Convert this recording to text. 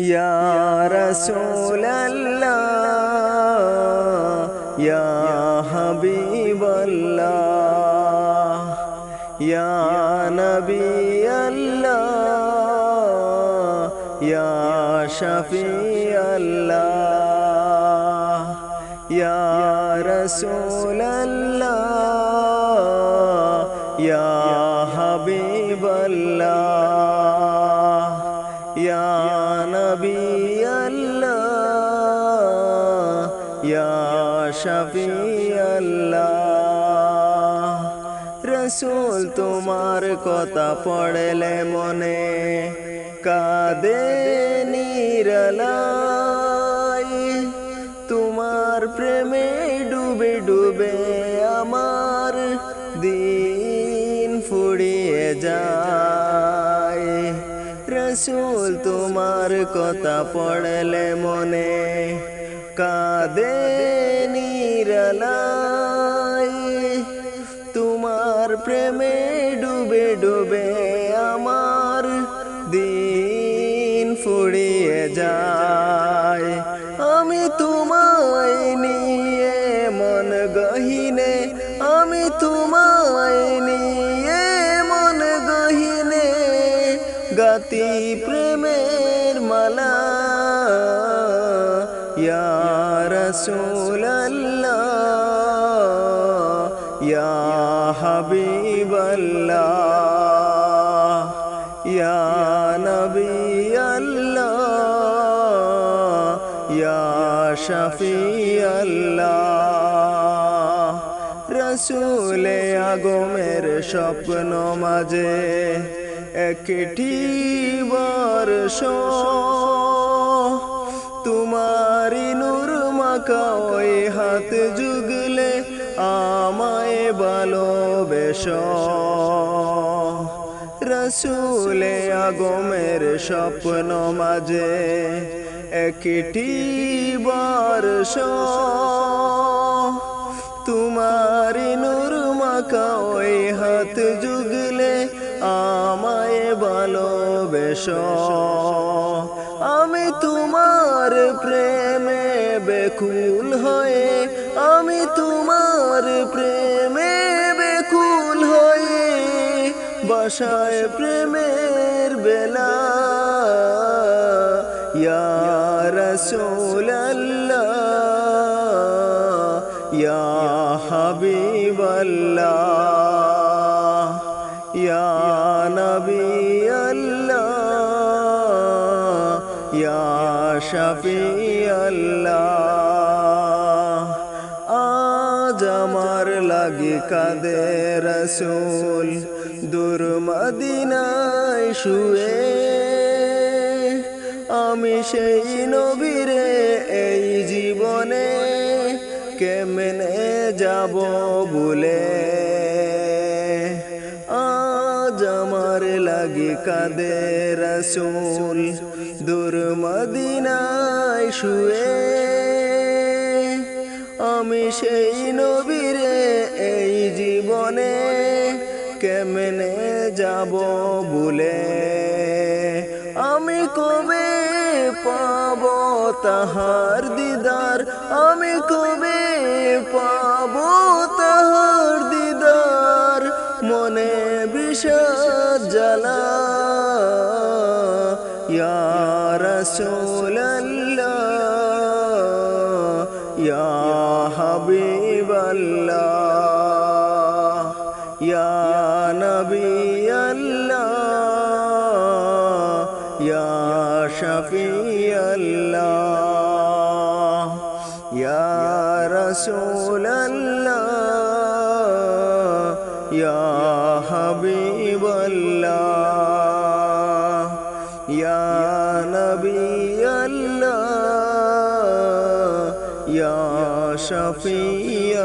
ইয়া রাসূলাল্লাহ ইয়া হাবিবাল্লাহ ইয়া নবিয়াল্লাহ ইয়া শফিয়াল্লাহ ইয়া রাসূলাল্লাহ নবিয়াল্লাহ ইয়া শফিয়াল্লাহ রসুল তোমার কথা পড়লে মনে কাদে নিরলাই। তোমার প্রেমে ডুবে ডুবে আমার দিন ফুড়িয়ে যায়। রসুল তোমার কথা পড়লে মনে কাদে নিরলাই তোমার প্রেমে ডুবে ডুবে আমার দিন ফুরিয়ে যায়। আমি তোমায় নিয়ে মন গহিনে, আমি তোমায় গাতি প্রেমের মালা। ইয়া রাসূলাল্লাহ, ইয়া হাবিবাল্লাহ, ইয়া নবিয়াল্লাহ, ইয়া শফিয়াল্লাহ। রসুলে আগমের স্বপ্ন মাঝে একটি বর্ষ তোমারি নূর মাকা ওই হাত যুগলে আমায় ভালোবেস। রসুলে আগমের স্বপ্ন মাঝে একটি বর্ষ ভালোবেস। আমি তোমার প্রেমে বেকুল হয়ে, আমি তোমার প্রেমে বেকুল হয়ে, বাসায় প্রেমের বেলা। রাসূলাল্লাহ, ইয়া হাবিবাল্লাহ, ইয়া নবিয়াল্লাহ শফিয়াল্লাহ আজ আমার লাগে কাদে রসুল, দূর মদিনায় শুয়ে। আমি সেই নবীরে এই জীবনে কেমনে যাব বলে লাগে কাদে রসুল। দূর মদিনায় শুয়ে আমি সেই নবীরে এই জীবনে কেমনে যাব বলে আমি কবে পাব তাহার দিদার? আমি কবে পাব তাহার মনে বিষাদ জ্বালা ইয়া রাসূলাল্লাহ ইয়া হাবিবাল্লাহ ইয়া নবিয়াল্লাহ ইয়া শফিয়াল্লাহ ইয়া রাসূলাল্লাহ ইয়া হাবিবাল্লাহ ইয়া নবিয়াল্লাহ ইয়া শফিয়াল্লাহ